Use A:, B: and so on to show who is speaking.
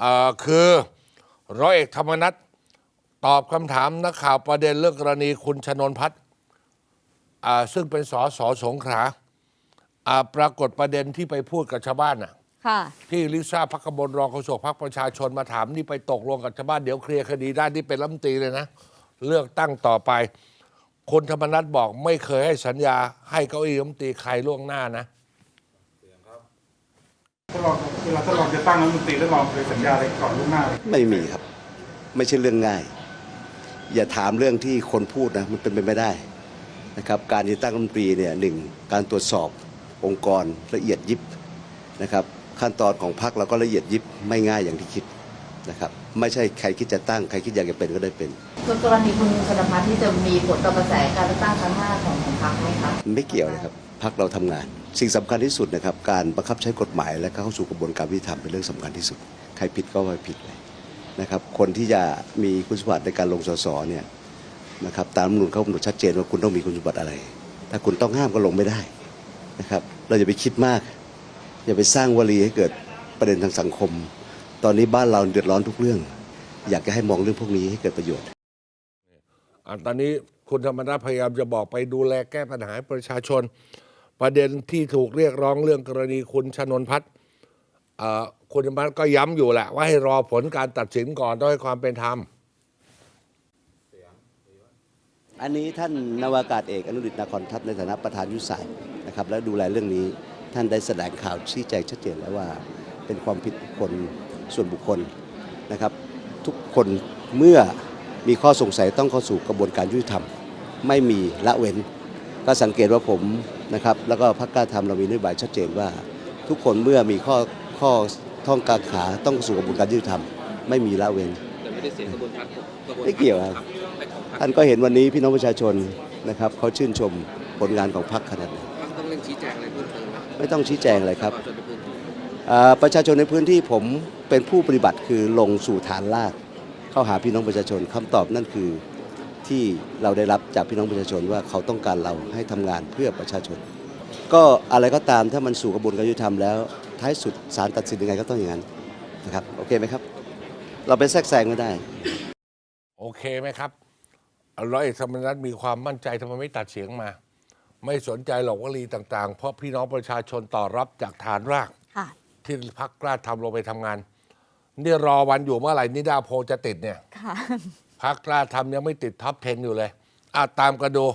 A: เอ่อคือร้อยเอกธรรมนัฐตอบคำถามนักข่าวประเด็นเรื่องกรณีคุณชนนพัฒน์อ่าซึ่งเป็นสสสงขลาอ่าปรากฏประเด็นที่ไปพูดกับชาวบ้านน่ะ
B: ค่ะ
A: ที่ลิซ่าพักกบลรองโฆษกพรรคประชาชนมาถามนี่ไปตกลงกับชาวบ้านเดี๋ยวเคลียร์คดีได้ที่เป็นรัฐมนตรีเลยนะ เลือกตั้งต่อไปคุณธรรมนัฐบอกไม่เคยให้สัญญาให้เก้าอี้รัฐมนตรีใครล่วงหน้านะ
C: ถ้า ลองเวลาถ้าลองจะตั้งรัฐมนตรีแล้วลองเคยสัญญาอะไรก่อนล่วงหน้าเลย
D: ไม่มีครับ ไม่ใช่เรื่องง่าย อย่าถามเรื่องที่คนพูดนะมันเป็นไปไม่ได้นะครับการจะตั้งรัฐมนตรีเนี่ยหนึ่งการตรวจสอบองค์กรละเอียดยิบนะครับขั้นตอนของพรรคเราก็ละเอียดยิบไม่ง่ายอย่างที่คิดนะครับไม่ใช่ใครคิดจะตั้งใครคิดอยากจะเป็นก็ได้เป็น
E: ส่วนกรณีคุณชนพัฒน์ที่จะมีผลต่อกระแสการเลือกตั้งครั้งหน้าของของพรรคไหมคะ
D: ไม่เกี่ยวนะครับพรรคเราทำงาน สิ่งสำคัญที่สุดนะครับ การบังคับใช้กฎหมายและเข้าสู่กระบวนการยุติธรรมเป็นเรื่องสำคัญที่สุด ใครผิดก็ไปผิดเลยนะครับคนที่จะมีคุณสมบัติในการลงสสเนี่ยนะครับตามรัฐมนูลเขากำหนดชัดเจนว่าคุณต้องมีคุณสมบัติอะไร ถ้าคุณต้องห้ามก็ลงไม่ได้นะครับเราอย่าไปคิดมาก อย่าไปสร้างวลีให้เกิดประเด็นทางสังคม ตอนนี้บ้านเราเดือดร้อนทุกเรื่อง อยากจะให้มองเรื่องพวกนี้ให้เกิดประโยชน์
A: อตอนนี้คุณธรรมนัฐพยายามจะบอกไปดูแลแก้ปัญหาประชาชน ประเด็นที่ถูกเรียกร้องเรื่องกรณีคุณชนนพัฒน์คุณธรรมนัฐก็ย้ำอยู่แหละ ว่าให้รอผลการตัดสินก่อนต้องให้ความเป็นธรรม
D: อันนี้ท่านนาวากาศเอกอนุดิตนาคอนทัพในฐานะประธานยุทธศาสตร์นะครับ และดูแลเรื่องนี้ท่านได้แสดงข่าวชี้แจงชัดเจนแล้วว่าเป็นความผิดคนส่วนบุคคลนะครับ ทุกคนเมื่อมีข้อสงสัยต้องเข้าสู่กระบวนการยุติธรรม ไม่มีละเว้น ก็สังเกตว่าผม นะครับแล้วก็พรรคกล้าทำเรามีนโยบายชัดเจนว่า ทุกคนเมื่อมีข้อข้อท่องกางขาต้องเข้าสู่กระบวนการยุติธรรมไม่มีละเว้น
F: แต่ไม่ได้เสียกระบวนการกระบวน
D: ไม่เกี่ยวครับ
F: แต่ของพรรค
D: ท่านก็เห็นวันนี้พี่น้องประชาชนนะครับเขาชื่นชมผลงานของพรรคขนาดไหน
F: พรรคต้องเร่งชี้แจงอะไรเพิ่มเติมไหม
D: ไม่ต้องชี้แจงอะไรครับ
F: ปะชาชนในพื้นที่
D: อ่าประชาชนในพื้นที่ผมเป็นผู้ปฏิบัติคือลงสู่ฐานลากเข้าหาพี่น้องประชาชนคำตอบนั่นคือ ที่เราได้รับจากพี่น้องประชาชนว่าเขาต้องการเราให้ทำงานเพื่อประชาชน ก็อะไรก็ตามถ้ามันสู่กระบวนการยุติธรรมแล้ว ท้ายสุดศาลตัดสินยังไงก็ต้องอย่างนั้นนะครับโอเคไหมครับ เราไปแทรกแซงไม่ได้
A: โอเคไหมครับร้อยเอกธรรมนัฐมีความมั่นใจทำไมไม่ตัดเสียงมา ไม่สนใจหรอกวลีต่างๆ เพราะพี่น้องประชาชนต่อรับจากฐานราก
B: ค่ะ
A: ที่พักกล้าทำลงไปทำงาน นี่รอวันอยู่เมื่อไหร่นิดาโพลจะติดเนี่ย
B: ค่ะ
A: พักกล้าทำยังไม่ติดท็อป 10 อยู่เลยอะตามกันดู